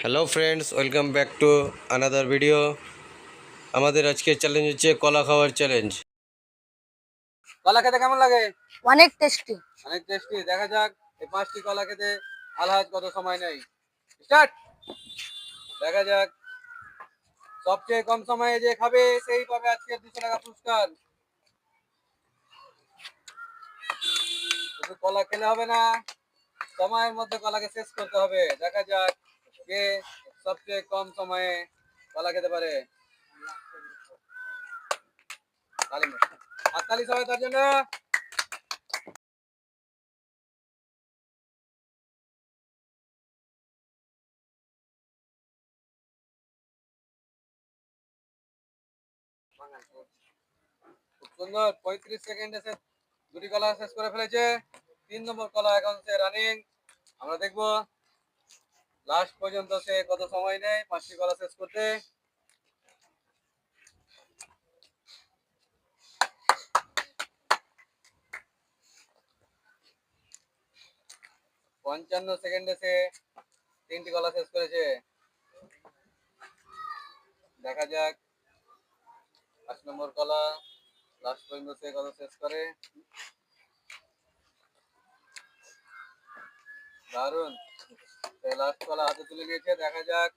Hello friends welcome back to another video আমাদের আজকের challenge হচ্ছে কলা খাওয়ার চ্যালেঞ্জ কলা খেতে কেমন লাগে? অনেক টেস্টি অনেক টেস্টি দেখা যাক এই পাঁচটি কলা খেতে আলহাজ কত সময় নেই। স্টার্ট দেখা যাক। সবচেয়ে কম সময়ে যে খাবে সেই পাবে আজকে দুশো টাকা পুরস্কার। শুধু কলা খেলে হবে না সময়ের মধ্যে কলাকে শেষ করতে হবে। দেখা যাক। কে সবচেয়ে কম সময়ে কলা খেতে পারে? তার জন্য। খুব সুন্দর, পঁয়ত্রিশ সেকেন্ডে সে দুটি কলা শেষ করে ফেলেছে। তিন নম্বর কলা এখন সে রানিং আমরা দেখব লাস্ট পর্যন্ত সে কত সময় নেয়? পাঁচটি কলা শেষ করতে। পঞ্চান্ন সেকেন্ডে সে তিনটি কলা শেষ করেছে। দেখা যাক। পাঁচ নম্বর কলা লাস্ট পর্যন্ত সে কত শেষ করে? দারুণ সে লাস্ট কলা হাতে তুলে নিয়েছে, দেখা যাক।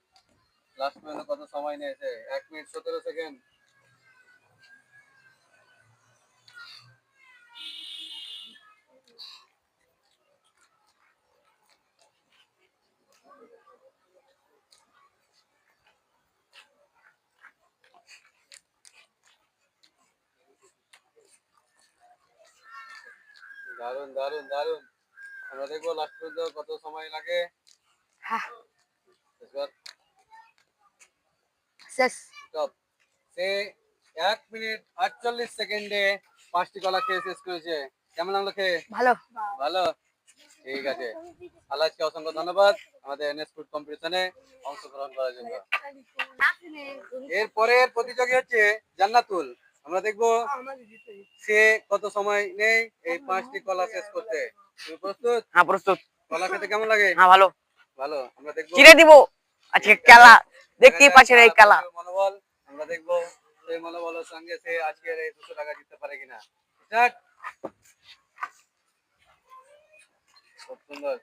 লাস্ট কত সময় নিয়েছে এক মিনিট সতেরো সেকেন্ড দারুণ দারুণ দারুণ আমরা দেখব লাস্ট পর্যন্ত কত সময় লাগে। শেষ। স্টপ সে এক মিনিট আটচল্লিশ সেকেন্ডে পাঁচটি কলা খেয়ে শেষ করেছে। কেমন লাগল খেয়ে? ভালো। ভালো। ঠিক আছে। অসংখ্য ধন্যবাদ আমাদের এনএস ফুড কম্পিটিশনে অংশগ্রহণ করার জন্য। এরপরের প্রতিযোগী হচ্ছে জান্নাতুল। আমরা দেখব সে কত সময় নেই এই পাঁচটি কলা শেষ করতে। তুমি প্রস্তুত? হ্যাঁ প্রস্তুত। কলা খেতে কেমন লাগে? হ্যাঁ ভালো। ভালো আমরা দেখব। চিড়ে দিব? আজকে খেলা। দেখতেই পাচ্ছেন এই খেলা মনোবল আমরা দেখব সেই মনোবলের সঙ্গে সে আজকের এই দুশো টাকা জিততে পারে কিনা। স্টার্ট। খুব সুন্দর।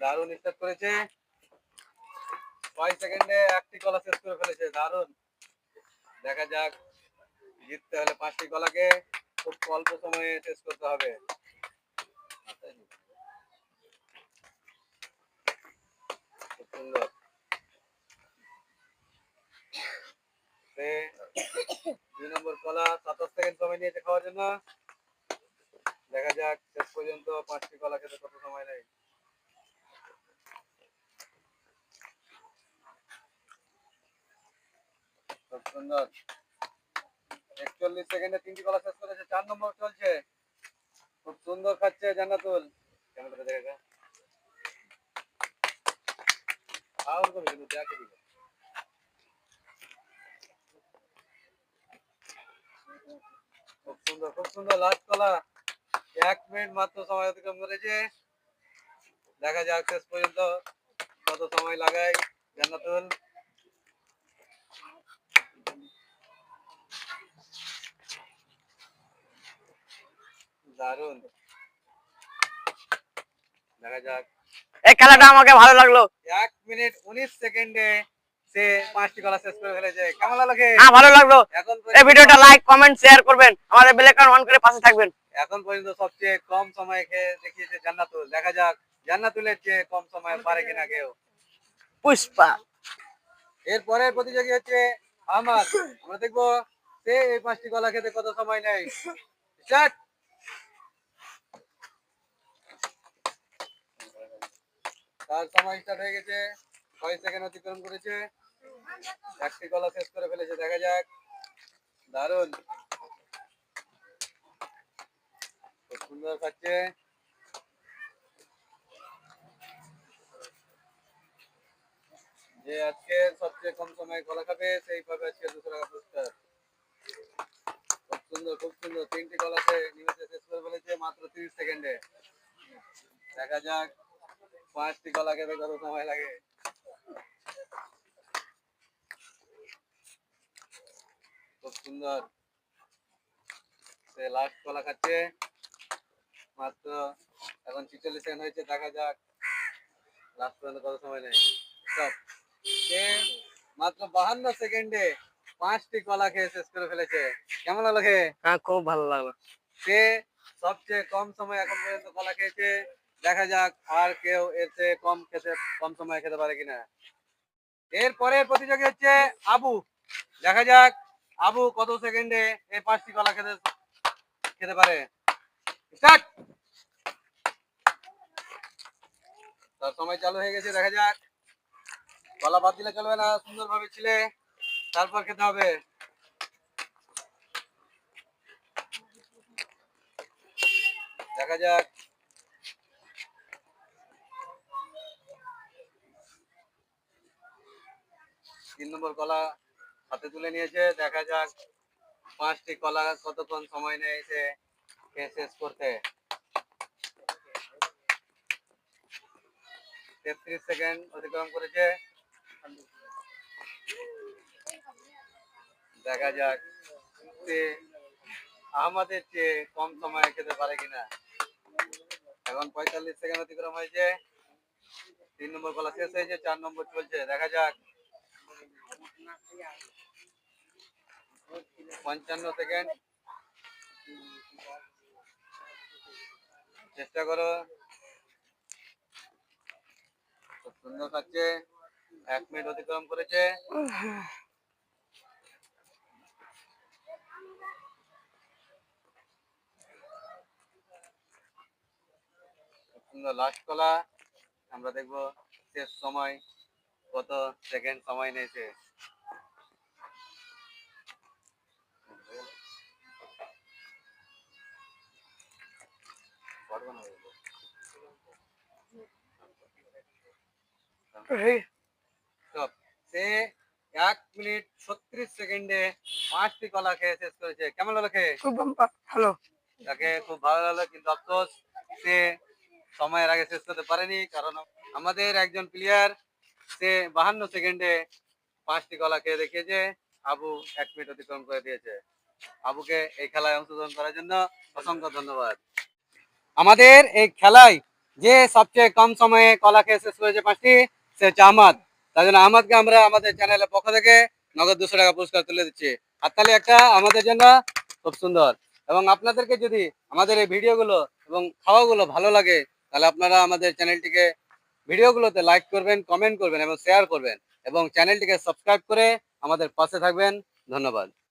দারুণ স্টার্ট করেছে। ছয় সেকেন্ডে একটি কলা শেষ করে ফেলেছে দারুণ। দেখা যাক জিততে হলে পাঁচটি কলাকে খুব অল্প সময়ে শেষ করতে হবে। দুই নম্বর কলা, সাতাশ সেকেন্ড সময় নিয়েছে খাওয়ার জন্য। দেখা যাক, শেষ পর্যন্ত পাঁচটি কলা খেতে কত সময় খুব সুন্দর। একচল্লিশ সেকেন্ডে তিনটি কলা শেষ করেছে, চার নম্বর চলছে। খুব সুন্দর খাচ্ছে জান্নাতুল। ক্যামেরাটা দেখে দেখা যাক শেষ পর্যন্ত কত সময় লাগাই, জান্নাতুল। দারুণ দেখা যাক। এই খেলাটা আমাকে ভালো লাগল। মিনিট উনিশ সেকেন্ডে সে পাঁচটি কলা শেষ করে ফেলেছে। কেমন লাগল? হ্যাঁ ভালো লাগল। এখন এই ভিডিওটা লাইক কমেন্ট শেয়ার করবেন। আমাদের বেল আইকন অন করে পাশে থাকবেন। এখন পর্যন্ত সবচেয়ে কম সময় খেয়ে দেখিয়েছে জান্নাতুল। দেখা যাক জান্নাতুলের চেয়ে কম সময় পারে কিনা কেউ। পুষ্পা। এরপরের প্রতিযোগী হচ্ছে আহমাদ আমরা দেখব সে এই পাঁচটি কলা খেতে কত সময় নেয়। স্টার্ট তার সময় স্টার্ট হয়ে গেছে। ছয় সেকেন্ড অতিক্রম করেছে। একটি কলা শেষ করে ফেলেছে, দেখা যাক। দারুণ খুব সুন্দর খাচ্ছে। যে আজকে সবচেয়ে কম সময় কলা খাবে সেই পাবে আজকে দুশো টাকা পুরস্কার। খুব সুন্দর খুব সুন্দর। তিনটি কলাতে নিমেষে শেষ করে ফেলেছে, মাত্র তিরিশ সেকেন্ডে। দেখা যাক, পাঁচটি কলা খেতে কত সময় লাগে। খুব সুন্দর। সে লাস্ট কলা খাচ্ছে। মাত্র এখন ছিচল্লিশ সেকেন্ড হয়েছে দেখা যাক। লাস্ট পর্যন্ত কত সময় নেই সব সে মাত্র বাহান্ন সেকেন্ডে পাঁচটি কলা খেয়ে শেষ করে ফেলেছে। কেমন হলো খেয়ে? হ্যাঁ খুব ভালো লাগল। সে সবচেয়ে কম সময় এখন পর্যন্ত কলা খেয়েছে। দেখা যাক আর কেউ এর চেয়ে কম খেতে কম সময় খেতে পারে কিনা। এর পরের প্রতিযোগী হচ্ছে আবু। দেখা যাক আবু কত সেকেন্ডে এই পাঁচটি কলা খেতে খেতে পারে? তার সময় চালু হয়ে গেছে, দেখা যাক। কলা বাদ দিলে চলবে না, সুন্দরভাবে ছিলে। তারপর খেতে হবে। দেখা যাক। তিন নম্বর কলা। হাতে তুলে নিয়েছে, দেখা যাক পাঁচটি কলা কতক্ষণ সময় নেয় এসে শেষ করতে। তেত্রিশ সেকেন্ড অতিক্রম করেছে। দেখা যাক আমাদের চেয়ে কম সময়ে খেতে পারে কিনা। এখন পঁয়তাল্লিশ সেকেন্ড অতিক্রম হয়েছে। তিন নম্বর কলা শেষ হয়েছে, চার নম্বর চলছে। দেখা যাক। পঞ্চান্ন সেকেন্ড চেষ্টা করো। খুব সুন্দর খাচ্ছে এক মিনিট অতিক্রম করেছে। সুন্দর লাস্ট কলা। আমরা দেখব শেষ সময় কত সেকেন্ড সময় নিয়েছে। সে এক মিনিট ছত্রিশ সেকেন্ডে পাঁচটি কলা খেয়ে শেষ করেছে। কেমন হলো খেয়ে? খুব ভালো। তাকে খুব ভালো লাগল কিন্তু আফসোস সে সময়ের আগে শেষ করতে পারেনি কারণ আমাদের একজন প্লেয়ার সে বাহান্ন সেকেন্ডে পাঁচটি কলা খেয়ে দেখিয়েছে। আবু এক মিনিট অতিক্রম করে দিয়েছে। আবুকে এই খেলায় অংশগ্রহণ করার জন্য অসংখ্য ধন্যবাদ। আমাদের এই খেলায় যে সবচেয়ে কম সময়ে কলা খেয়ে শেষ করেছে পাঁচটি সে হচ্ছে আহমদ। তার জন্য আহমদকে আমরা আমাদের চ্যানেলের পক্ষ থেকে নগদ দুশো টাকা পুরস্কার তুলে দিচ্ছি। হাততালি একটা আমাদের জন্য খুব সুন্দর। এবং আপনাদেরকে যদি আমাদের এই ভিডিওগুলো এবং খাওয়াগুলো ভালো লাগে, তাহলে আপনারা আমাদের চ্যানেলটিকে ভিডিওগুলোতে লাইক করবেন কমেন্ট করবেন এবং শেয়ার করবেন। এবং চ্যানেলটিকে সাবস্ক্রাইব করে আমাদের পাশে থাকবেন। ধন্যবাদ।